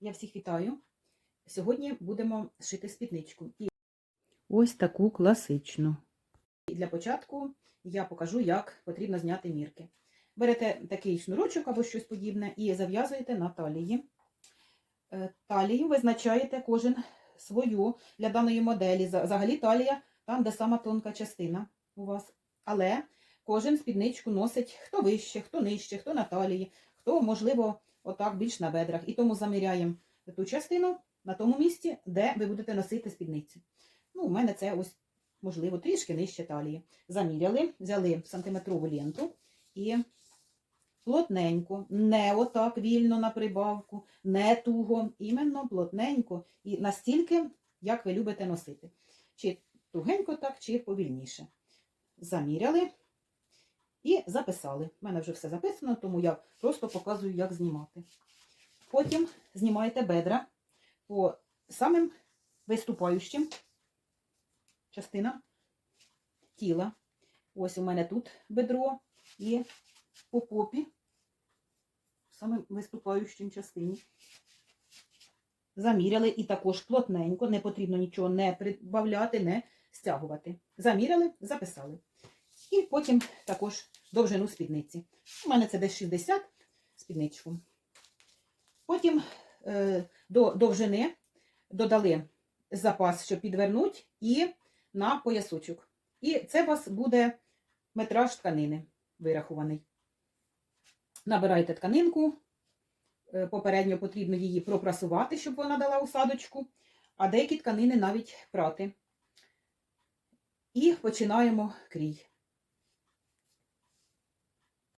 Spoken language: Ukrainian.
Я всіх вітаю. Сьогодні будемо шити спідничку. І Ось таку класичну. І для початку я покажу, як потрібно зняти мірки. Берете такий шнурочок або щось подібне і зав'язуєте на талії. Е, Талію визначаєте кожен свою для даної моделі. Взагалі талія там, де сама тонка частина у вас. Але кожен спідничку носить хто вище, хто нижче, хто на талії, хто, можливо, отак більш на бедрах. І тому заміряємо ту частину на тому місці, де ви будете носити спідницю. Ну, у мене це ось, можливо, трішки нижче талії. Заміряли, взяли сантиметрову ленту і плотненько, не отак вільно на прибавку, не туго, іменно плотненько і настільки, як ви любите носити. Чи тугенько так, чи повільніше. Заміряли і записали. У мене вже все записано, тому я просто показую, як знімати. Потім знімаєте бедра по самим виступаючим частина тіла. Ось у мене тут бедро і по попі, самим виступаючим частині. Заміряли і також плотненько, не потрібно нічого не прибавляти, не стягувати. Заміряли, записали. І потім також довжину спідниці. У мене це десь 60 спідничку. Потім е, до довжини додали запас, щоб підвернути, і на поясочок. І це у вас буде метраж тканини вирахований. Набираєте тканинку, е, попередньо потрібно її пропрасувати, щоб вона дала усадочку, а деякі тканини навіть прати. І починаємо крій.